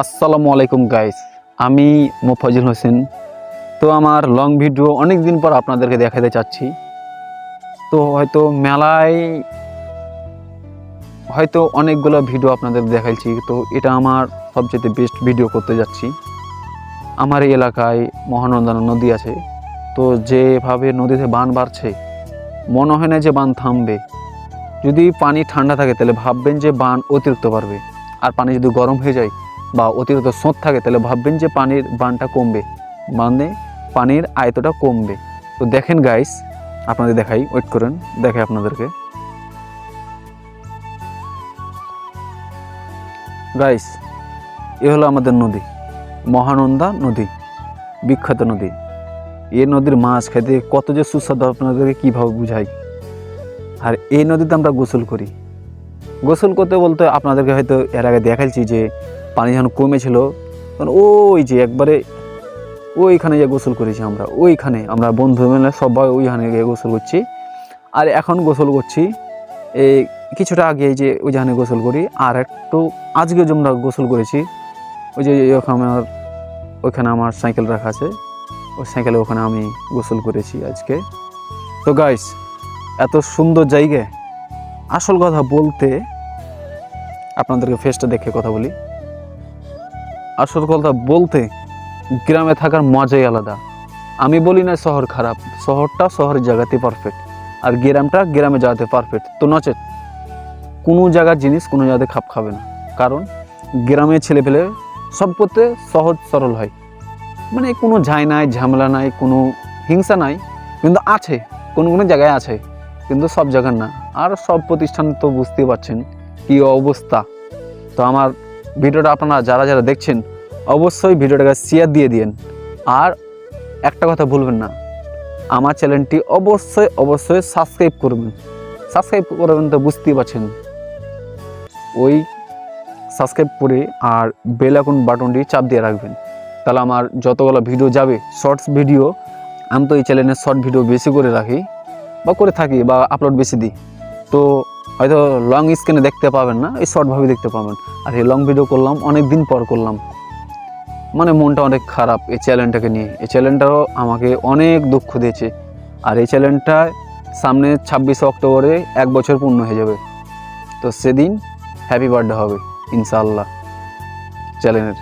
আসসালামু আলাইকুম গাইস আমি মোফাজুল হোসেন। তো আমার লং ভিডিও অনেক দিন পর আপনাদেরকে দেখাতে চাচ্ছি। তো হয়তো মেলায় হয়তো অনেকগুলো ভিডিও আপনাদের দেখাইছি। তো এটা আমার সবচেয়ে বেস্ট ভিডিও করতে যাচ্ছি। আমার এই এলাকায় মহানন্দা নদী আছে। তো যেভাবে নদীতে বান বাড়ছে, মনে হয় না যে বান থামবে। যদি পানি ঠান্ডা থাকে, তাহলে ভাববেন যে বান অতিরিক্ত পারবে আর পানি যদি গরম হয়ে যায় বা অতিরিক্ত স্রোত থাকে, তাহলে ভাববেন যে পানির বানটা কমবে। মানে পানির আয়তটা কমবে। তো দেখেন গাইস আপনাদের দেখাই ওয়েট করেন দেখে আপনাদেরকে। গাইস এ হলো আমাদের নদী। মহানন্দা নদী, বিখ্যাত নদী। এ নদীর মাছ খেতে কত যে সুস্বাদু, আপনাদেরকে কীভাবে বুঝাই। আর এই নদীতে আমরা গোসল করি। গোসল করতে বলতে আপনাদেরকে হয়তো এর আগে দেখাচ্ছি যে পানি যখন কমেছিল, তখন ওই যে একবারে ওইখানে যে গোসল করেছি আমরা, ওইখানে আমরা বন্ধু মিলে সবাই ওইখানে গিয়ে গোসল করছি। আর এখন গোসল করছি, এই কিছুটা আগে যে ওইখানে গোসল করি, আর একটু আজকে যে আমরা গোসল করেছি, ওই যে ওখানে আমার, ওইখানে আমার সাইকেল রাখা আছে, ওই সাইকেলে ওখানে আমি গোসল করেছি আজকে। তো গাইস এত সুন্দর জায়গা আসল কথা বলতে আপনাদেরকে ফেসটা দেখে কথা বলি। আসল কথা বলতে, গ্রামে থাকার মজাই আলাদা। আমি বলি না শহর খারাপ, শহরটা শহরের জায়গাতে পারফেক্ট আর গ্রামটা গ্রামে জায়গাতে পারফেক্ট তো নচেত, কোনো জায়গার জিনিস কোনো জায়গাতে খাপ খাবে না। কারণ, গ্রামের ছেলে পেলে সব করতে সহজ সরল হয়। মানে কোনো ঝাই নাই, ঝামেলা নাই, কোনো হিংসা নাই, কিন্তু আছে, কোনো কোনো জায়গায় আছে, কিন্তু সব জায়গার না। আর সব প্রতিষ্ঠান তো বুঝতেই পারছেন কী অবস্থা। তো আমার ভিডিওটা আপনারা যারা যারা দেখছেন, অবশ্যই ভিডিওটাকে শেয়ার দিয়ে দিন আর একটা কথা ভুলবেন না, আমার চ্যানেলটি অবশ্যই অবশ্যই সাবস্ক্রাইব করবেন। সাবস্ক্রাইব করবেন তো বুঝতেই পারছেন। ওই সাবস্ক্রাইব করে আর বেল আইকন বাটনটি চাপ দিয়ে রাখবেন। তাহলে আমার যতগুলো ভিডিও যাবে শর্টস ভিডিও আমি তো এই চ্যানেলে শর্ট ভিডিও বেশি করে রাখি বা করে থাকি বা আপলোড বেশি দিই। তো হয়তো লং স্ক্রিনে দেখতে পাবেন না, এই শর্টভাবে দেখতে পাবেন। আর এই লং ভিডিও করলাম অনেক দিন পর করলাম। মানে মনটা অনেক খারাপ এই চ্যালেঞ্জটাকে নিয়ে। এই চ্যালেঞ্জটাও আমাকে অনেক দুঃখ দিয়েছে। আর এই চ্যালেঞ্জটা সামনে ছাব্বিশে অক্টোবরে এক বছর পূর্ণ হয়ে যাবে। তো সেদিন হ্যাপি বার্থডে হবে, ইনশাআল্লাহ চ্যালেঞ্জের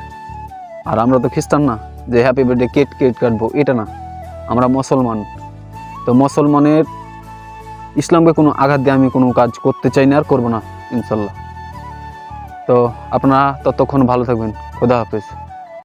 আর আমরা তো খ্রিস্টান না, যে হ্যাপি বার্থডে কেট কেট কাটবো, এটা না। আমরা মুসলমান। তো মুসলমানের ইসলামকে কোনো আঘাত দিয়ে আমি কোনো কাজ করতে চাই না আর করব না, ইনশাল্লাহ। তো আপনারা ততক্ষণ ভালো থাকবেন। খোদা হাফেজ।